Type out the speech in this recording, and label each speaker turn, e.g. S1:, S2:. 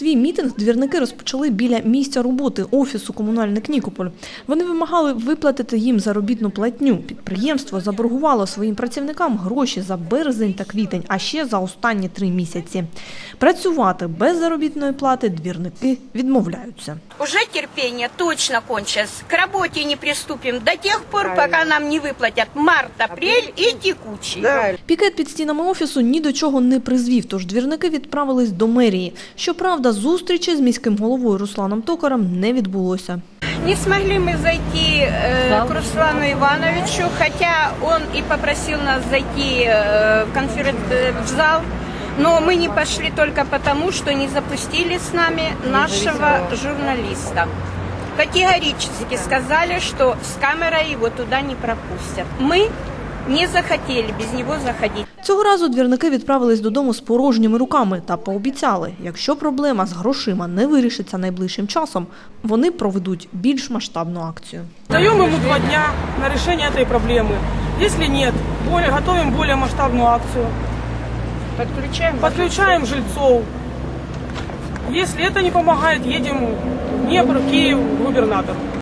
S1: Свій мітинг двірники розпочали біля місця роботи офісу комунальник Нікополь. Вони вимагали виплатити їм заробітну платню. Підприємство заборгувало своїм працівникам гроші за березень та квітень, а ще за останні три місяці. Працювати без заробітної плати двірники відмовляються
S2: Уже терпение точно кончилось. К работе не приступим до тех пор, пока нам не выплатят март, апрель и текущий.
S1: Пікет під стінами офісу ні до чого не призвів, тож двірники відправились до мерії. Щоправда, зустрічі з міським головою Русланом Токарем не відбулося.
S2: Не смогли мы зайти э, к Руслану Ивановичу, хотя он и попросил нас зайти э, в, конферен- э, в зал, но мы не пошли только потому, что не запустили с нами нашего журналиста. Категорически сказали, что с камерой его туда не пропустят. Мы не захотели без него заходить.
S1: Цього разу двірники відправились додому з порожніми руками та пообіцяли, якщо проблема з грошима не вирішиться найближчим часом, вони проведуть більш масштабну акцію.
S3: Даем ему два дня на решение этой проблемы. Если нет, более, готовим более масштабную акцию.
S2: Подключаем.
S3: Подключаем жильцов. Если это не помогает, едем в Днепр, Киев, губернатор.